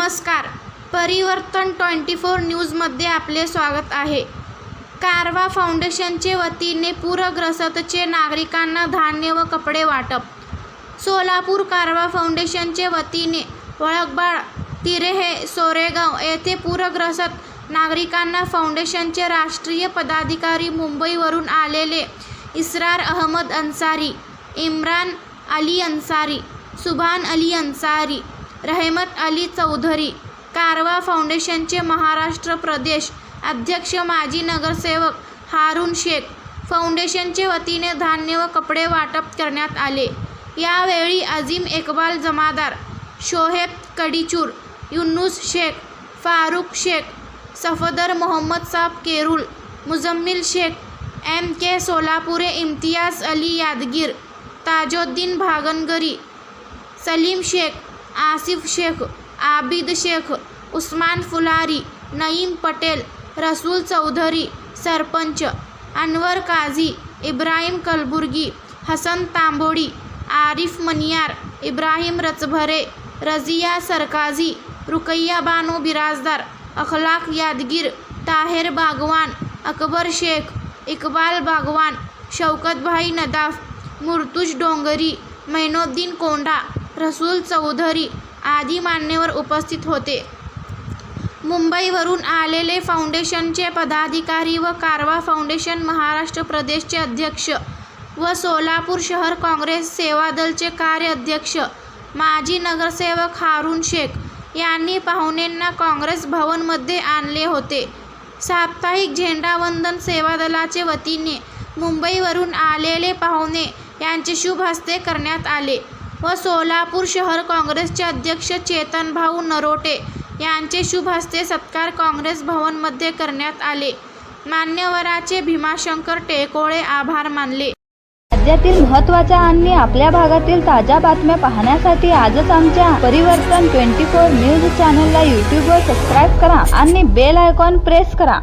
नमस्कार. परिवर्तन twenty four न्यूजमध्ये आपले स्वागत आहे. कारवा फाउंडेशनचे वतीने पूरग्रस्तचे नागरिकांना धान्य व कपडे वाटप. सोलापूर कारवा फाउंडेशनचे वतीने वळकबाळ तिरेहे सोरेगाव येथे पूरग्रस्त नागरिकांना फाउंडेशनचे राष्ट्रीय पदाधिकारी मुंबईवरून आलेले इस्रार अहमद अन्सारी इम्रान अली अन्सारी सुभान अली अन्सारी रहमत अली चौधरी कारवा फाउंडेशनचे महाराष्ट्र प्रदेश अध्यक्ष माजी नगरसेवक हारून शेख फाउंडेशनचे वतीने धान्य व कपडे वाटप करण्यात आले. यावेळी अजीम इकबाल जमादार शोहेब कडिचूर युनुस शेख फारूक शेख सफदर मोहम्मद साब केरुल मुजम्मिल शेख एम के सोलापुरे इम्तियाज अली यादगीर ताजोद्दीन भागनगरी सलीम शेख आसिफ शेख आबिद शेख उस्मान फुलारी नईम पटेल रसूल चौधरी सरपंच अनवर काझी इब्राहिम कलबुर्गी हसन तांबोडी आरिफ मनियार इब्राहिम रचभरे रजिया सरकाझी रुकैया बानो बिराजदार अखलाक यादगीर ताहेर बागवान अकबर शेख इकबाल बागवान शौकतभाई नदाफ मुर्तुज डोंगरी मैनोद्दीन कोंडा रसूल चौधरी आदी मान्यवर उपस्थित होते. मुंबईवरून आलेले फाउंडेशनचे पदाधिकारी व कारवा फाउंडेशन महाराष्ट्र प्रदेशचे अध्यक्ष व सोलापूर शहर काँग्रेस सेवादलचे कार्याध्यक्ष माजी नगरसेवक हारून शेख यांनी पाहुण्यांना काँग्रेस भवनमध्ये आणले होते. साप्ताहिक झेंडावंदन सेवादलाचे वतीने मुंबईवरून आलेले पाहुणे यांचे शुभ हस्ते करण्यात आले. व सोलापूर शहर काँग्रेसचे अध्यक्ष चेतनभाऊ नरोटे यांचे शुभ हस्ते सत्कार काँग्रेस भवनमध्ये करण्यात आले. मान्यवराचे भीमाशंकर टेकोळे आभार मानले. राज्यातील महत्त्वाच्या आणि आपल्या भागातील ताज्या बातम्या पाहण्यासाठी आजच आमच्या परिवर्तन ट्वेंटी फोर न्यूज चॅनलला यूट्यूबवर सबस्क्राईब करा आणि बेल आयकॉन प्रेस करा.